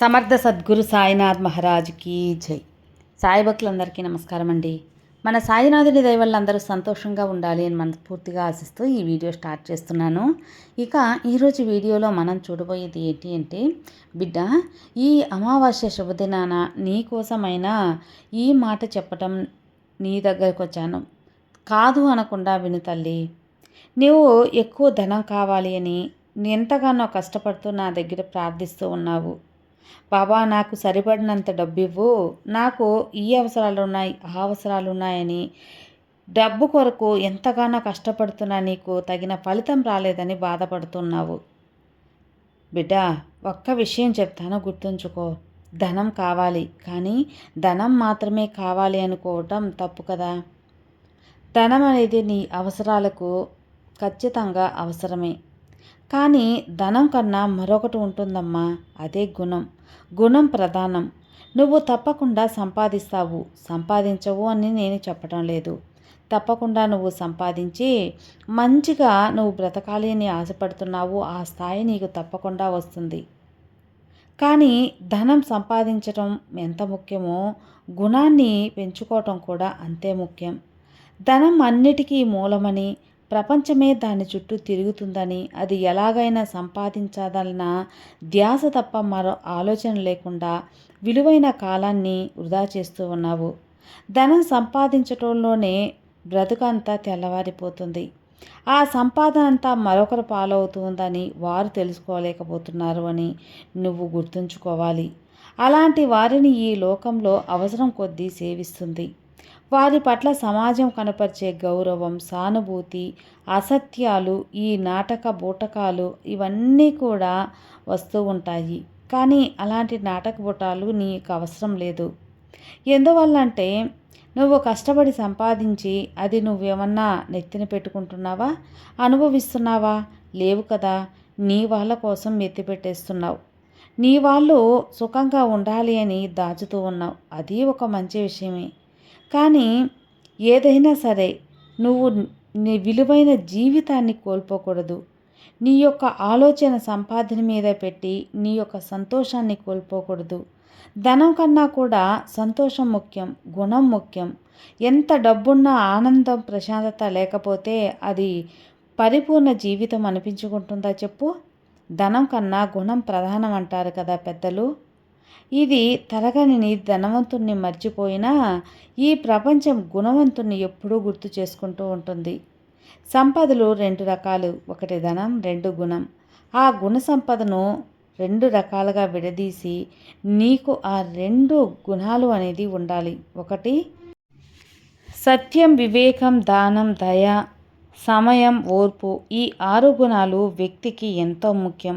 సమర్థ సద్గురు సాయినాథ్ మహారాజ్కి జై. సాయి భక్తులందరికీ నమస్కారం అండి. మన సాయినాథుని దయ అందరూ సంతోషంగా ఉండాలి అని మనస్ఫూర్తిగా ఆశిస్తూ ఈ వీడియో స్టార్ట్ చేస్తున్నాను. ఇక ఈరోజు వీడియోలో మనం చూడబోయేది ఏంటి అంటే బిడ్డ ఈ అమావాస్య శుభదినాన నీకోసమైనా ఈ మాట చెప్పటం నీ దగ్గరకు వచ్చాను. కాదు అనకుండా విను తల్లి. నువ్వు ఎక్కువ ధనం కావాలి అని ఎంతగానో కష్టపడుతూ నా దగ్గర ప్రార్థిస్తూ ఉన్నావు. బాబా నాకు సరిపడినంత డబ్బు ఇవ్వు నాకు ఈ అవసరాలు ఉన్నాయి ఆ అవసరాలు ఉన్నాయని డబ్బు కొరకు ఎంతగానో కష్టపడుతున్నా నీకు తగిన ఫలితం రాలేదని బాధపడుతున్నావు. బిడ్డ ఒక్క విషయం చెప్తాను గుర్తుంచుకో. ధనం కావాలి కానీ ధనం మాత్రమే కావాలి అనుకోవటం తప్పు కదా. ధనం అనేది నీ అవసరాలకు ఖచ్చితంగా అవసరమే. కానీ ధనం కన్నా మరొకటి ఉంటుందమ్మా అదే గుణం. గుణం ప్రధానం. నువ్వు తప్పకుండా సంపాదిస్తావు. సంపాదించవు అని నేను చెప్పడం లేదు. తప్పకుండా నువ్వు సంపాదించి మంచిగా నువ్వు బ్రతకాలి అని ఆశపడుతున్నావు. ఆ స్థాయి నీకు తప్పకుండా వస్తుంది. కానీ ధనం సంపాదించడం ఎంత ముఖ్యమో గుణాన్ని పెంచుకోవటం కూడా అంతే ముఖ్యం. ధనం అన్నిటికీ మూలమని ప్రపంచమే దాని చుట్టూ తిరుగుతుందని అది ఎలాగైనా సంపాదించాదన్న ధ్యాస తప్ప మరో ఆలోచన లేకుండా విలువైన కాలాన్ని వృధా చేస్తూ ఉన్నావు. ధనం సంపాదించటంలోనే బ్రతుకంతా తెల్లవారిపోతుంది. ఆ సంపాదన అంతా మరొకరు పాలవుతుందని వారు తెలుసుకోలేకపోతున్నారు అని నువ్వు గుర్తుంచుకోవాలి. అలాంటి వారిని ఈ లోకంలో అవసరం కొద్దీ సేవిస్తుంది. వారి పట్ల సమాజం కనపరిచే గౌరవం సానుభూతి అసత్యాలు ఈ నాటక బూటకాలు ఇవన్నీ కూడా వస్తూ ఉంటాయి. కానీ అలాంటి నాటక బూటాలు నీకు అవసరం లేదు. ఎందువల్ల అంటే నువ్వు కష్టపడి సంపాదించి అది నువ్వేమన్నా నెత్తిన పెట్టుకుంటున్నావా? అనుభవిస్తున్నావా? లేవు కదా. నీ వాళ్ళ కోసం ఎత్తి పెట్టేస్తున్నావు. నీ వాళ్ళు సుఖంగా ఉండాలి అని దాచుతూ ఉన్నావు. అది ఒక మంచి విషయమే. కానీ ఏదైనా సరే నువ్వు నీ విలువైన జీవితాన్ని కోల్పోకూడదు. నీ యొక్క ఆలోచన సంపాదన మీద పెట్టి నీ యొక్క సంతోషాన్ని కోల్పోకూడదు. ధనం కన్నా కూడా సంతోషం ముఖ్యం గుణం ముఖ్యం. ఎంత డబ్బున్న ఆనందం ప్రశాంతత లేకపోతే అది పరిపూర్ణ జీవితం అనిపించుకుంటుందా చెప్పు? ధనం కన్నా గుణం ప్రధానం అంటారు కదా పెద్దలు. ఇది తరగనిని ధనవంతుణ్ణి మర్చిపోయినా ఈ ప్రపంచం గుణవంతుణ్ణి ఎప్పుడూ గుర్తు చేసుకుంటూ ఉంటుంది. సంపదలు రెండు రకాలు ఒకటి ధనం రెండు గుణం. ఆ గుణ సంపదను రెండు రకాలుగా విడదీసి నీకు ఆ రెండు గుణాలు అనేది ఉండాలి. ఒకటి సత్యం వివేకం దానం దయ సమయం ఓర్పు ఈ ఆరు గుణాలు వ్యక్తికి ఎంతో ముఖ్యం.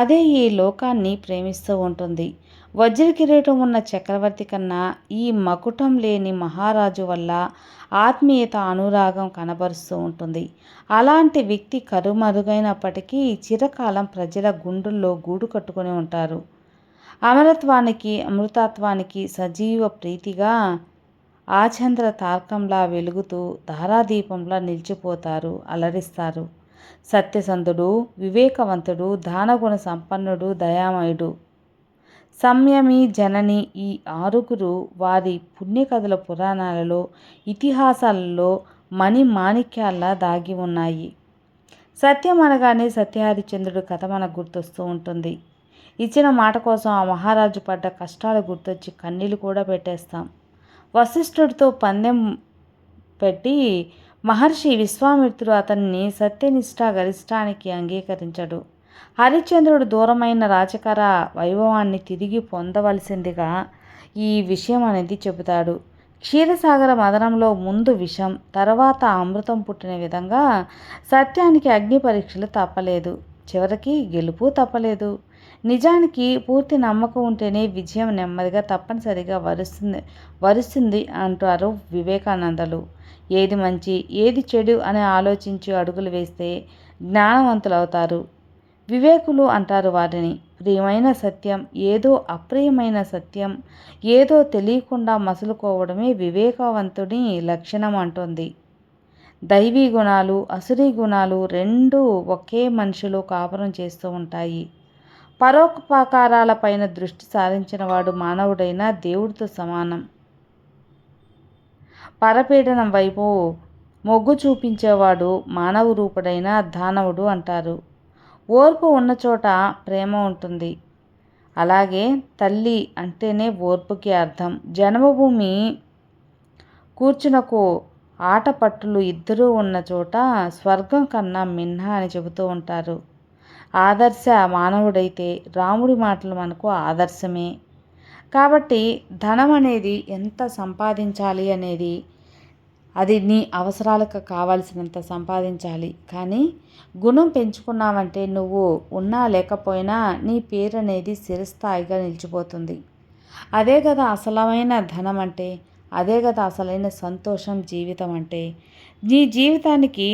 అదే ఈ లోకాన్ని ప్రేమిస్తూ ఉంటుంది. వజ్ర కిరీటం ఉన్న చక్రవర్తి కన్నా ఈ మకుటం లేని మహారాజు వల్ల ఆత్మీయత అనురాగం కనబరుస్తూ ఉంటుంది. అలాంటి వ్యక్తి కరుమరుగైనప్పటికీ చిరకాలం ప్రజల గుండెల్లో గూడు కట్టుకొని ఉంటారు. అమరత్వానికి అమృతత్వానికి సజీవ ప్రీతిగా ఆచంద్ర తార్కంలా వెలుగుతూ ధారాదీపంలా నిలిచిపోతారు అలరిస్తారు. సత్యసంధుడు వివేకవంతుడు దానగుణ సంపన్నుడు దయామయుడు. సంయమి జనని ఈ ఆరుగురు వారి పుణ్యకథల పురాణాలలో ఇతిహాసాలలో మణి మాణిక్యాల్లా దాగి ఉన్నాయి. సత్యం అనగానే సత్యహరిచంద్రుడు కథ మనకు గుర్తొస్తూ ఉంటుంది. ఇచ్చిన మాట కోసం ఆ మహారాజు పడ్డ కష్టాలు గుర్తొచ్చి కన్నీళ్ళు కూడా పెట్టేస్తాం. వశిష్ఠుడితో పందెం పెట్టి మహర్షి విశ్వామిత్రుడు అతన్ని సత్యనిష్ట గరిష్టానికి అంగీకరించడు. హరిశ్చంద్రుడు దూరమైన రాజకర వైభవాన్ని తిరిగి పొందవలసిందిగా ఈ విషయం అనేది చెబుతాడు. క్షీరసాగర మదనంలో ముందు విషం తర్వాత అమృతం పుట్టిన విధంగా సత్యానికి అగ్ని పరీక్షలు తప్పలేదు. చివరికి గెలుపు తప్పలేదు. నిజానికి పూర్తి నమ్మకం ఉంటేనే విజయం నెమ్మదిగా తప్పనిసరిగా వరుస్తుంది వరుస్తుంది అంటారు వివేకానందలు. ఏది మంచి ఏది చెడు అని ఆలోచించి అడుగులు వేస్తే జ్ఞానవంతులు అవుతారు వివేకులు అంటారు వారిని. ప్రియమైన సత్యం ఏదో అప్రియమైన సత్యం ఏదో తెలియకుండా మసులుకోవడమే వివేకవంతుని లక్షణం అంటుంది. దైవీ గుణాలు అసురీ గుణాలు రెండు ఒకే మనుషులు కాపురం చేస్తూ ఉంటాయి. పరోపకారాలపైన దృష్టి సారించిన వాడు మానవుడైన దేవుడితో సమానం. పరపీడనం వైపు మొగ్గు చూపించేవాడు మానవ రూపుడైన దానవుడు అంటారు. ఓర్పు ఉన్న చోట ప్రేమ ఉంటుంది. అలాగే తల్లి అంటేనే ఓర్పుకి అర్థం. జన్మభూమి కూర్చునకు ఆట పట్టులు ఇద్దరూ ఉన్న చోట స్వర్గం కన్నా మిన్న అని చెబుతూ ఉంటారు. ఆదర్శ మానవుడైతే రాముడి మాటలు మనకు ఆదర్శమే. కాబట్టి ధనం అనేది ఎంత సంపాదించాలి అనేది అది నీ అవసరాలకు కావాల్సినంత సంపాదించాలి. కానీ గుణం పెంచుకున్నావంటే నువ్వు ఉన్నా లేకపోయినా నీ పేరు అనేది స్థిరస్థాయిగా నిలిచిపోతుంది. అదే కదా అసలమైన ధనం అంటే అదే కదా అసలైన సంతోషం జీవితం అంటే నీ జీవితానికి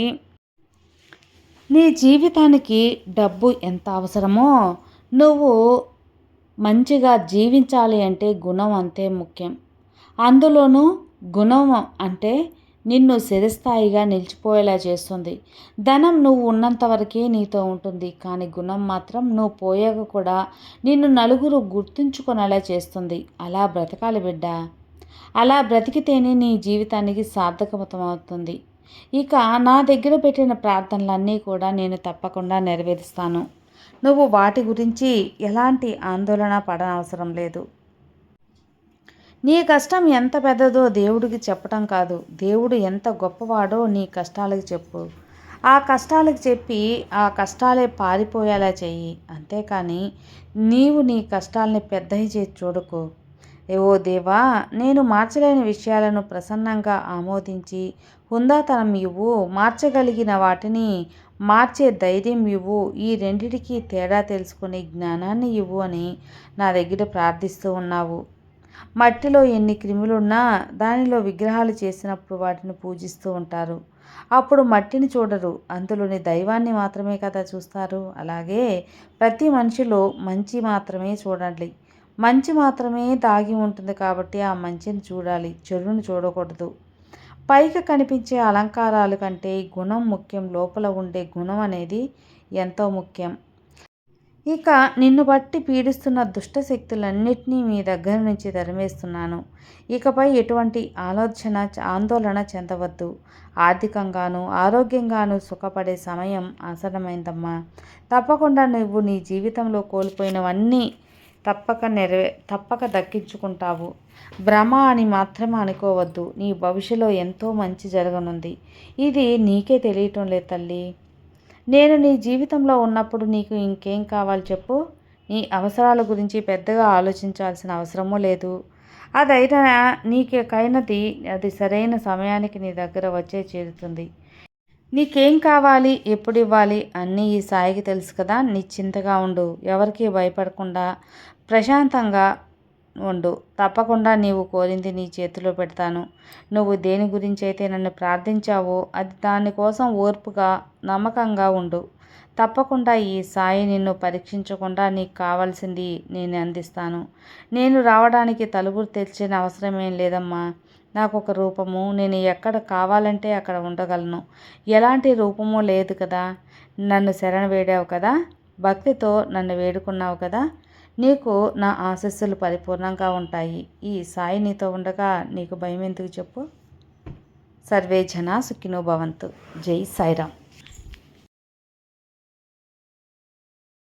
నీ జీవితానికి డబ్బు ఎంత అవసరమో నువ్వు మంచిగా జీవించాలి అంటే గుణం అంతే ముఖ్యం. అందులోనూ గుణం అంటే నిన్ను స్థిరస్థాయిగా నిలిచిపోయేలా చేస్తుంది. ధనం నువ్వు ఉన్నంత వరకే నీతో ఉంటుంది. కానీ గుణం మాత్రం నువ్వు పోయాక కూడా నిన్ను నలుగురు గుర్తుంచుకునేలా చేస్తుంది. అలా బ్రతకాలి బిడ్డ. అలా బ్రతికితేనే నీ జీవితానికి సార్థకమవుతుంది. ఇక నా దగ్గర పెట్టిన ప్రార్థనలన్నీ కూడా నేను తప్పకుండా నెరవేరుస్తాను. నువ్వు వాటి గురించి ఎలాంటి ఆందోళన పడనవసరం లేదు. నీ కష్టం ఎంత పెద్దదో దేవుడికి చెప్పటం కాదు. దేవుడు ఎంత గొప్పవాడో నీ కష్టాలకు చెప్పు. ఆ కష్టాలకు చెప్పి ఆ కష్టాలే పారిపోయేలా చెయ్యి. అంతేకాని నీవు నీ కష్టాలని పెద్దవి చేసి చూడకు. ఏవో దేవా నేను మార్చలేని విషయాలను ప్రసన్నంగా ఆమోదించి హుందాతనం ఇవ్వు మార్చగలిగిన వాటిని మార్చే ధైర్యం ఇవ్వు ఈ రెండిటికి తేడా తెలుసుకునే జ్ఞానాన్ని ఇవ్వు అని నా దగ్గర ప్రార్థిస్తూ ఉన్నావు. మట్టిలో ఎన్ని క్రిములున్నా దానిలో విగ్రహాలు చేసినప్పుడు వాటిని పూజిస్తూ ఉంటారు. అప్పుడు మట్టిని చూడరు. అందులోని దైవాన్ని మాత్రమే కదా చూస్తారు. అలాగే ప్రతి మనిషిలో మంచి మాత్రమే చూడండి మంచి మాత్రమే దాగి ఉంటుంది కాబట్టి ఆ మంచిని చూడాలి. చెడును చూడకూడదు. పైకి కనిపించే అలంకారాలు కంటే గుణం ముఖ్యం. లోపల ఉండే గుణం అనేది ఎంతో ముఖ్యం. ఇక నిన్ను బట్టి పీడిస్తున్న దుష్టశక్తులన్నిటినీ మీ దగ్గర నుంచి తరిమేస్తున్నాను. ఇకపై ఎటువంటి ఆలోచన ఆందోళన చెందవద్దు. ఆర్థికంగాను ఆరోగ్యంగాను సుఖపడే సమయం ఆసనమైందమ్మా తప్పకుండా నువ్వు నీ జీవితంలో కోల్పోయినవన్నీ తప్పక నెరవే తప్పక దక్కించుకుంటావు. భ్రమ అని మాత్రమే అనుకోవద్దు. నీ భవిష్యలో ఎంతో మంచి జరగనుంది. ఇది నీకే తెలియటం లేదు తల్లి. నేను నీ జీవితంలో ఉన్నప్పుడు నీకు ఇంకేం కావాలి చెప్పు. నీ అవసరాల గురించి పెద్దగా ఆలోచించాల్సిన అవసరమూ లేదు. అదైనా నీకైనది అది సరైన సమయానికి నీ దగ్గర వచ్చే చేరుతుంది. నీకేం కావాలి ఎప్పుడు ఇవ్వాలి అన్నీ ఈ సాయికి తెలుసు కదా. నిశ్చింతగా ఉండు. ఎవరికి భయపడకుండా ప్రశాంతంగా ఉండు. తప్పకుండా నీవు కోరింది నీ చేతిలో పెడతాను. నువ్వు దేని గురించి అయితే నన్ను ప్రార్థించావో అది దానికోసం ఓర్పుగా నమ్మకంగా ఉండు. తప్పకుండా ఈ సాయి నిన్ను పరీక్షించకుండా నీకు కావాల్సింది నేను అందిస్తాను. నేను రావడానికి తలుపులు తెచ్చిన అవసరమేం లేదమ్మా. నాకు ఒక రూపము. నేను ఎక్కడ కావాలంటే అక్కడ ఉండగలను. ఎలాంటి రూపము లేదు కదా. నన్ను శరణ వేడావు కదా. భక్తితో నన్ను వేడుకున్నావు కదా. నీకు నా ఆశస్సులు పరిపూర్ణంగా ఉంటాయి. ఈ సాయి నీతో ఉండగా నీకు భయం ఎందుకు చెప్పు? సర్వే జనా సుఖినో భవంతు. జై సాయిరామ్.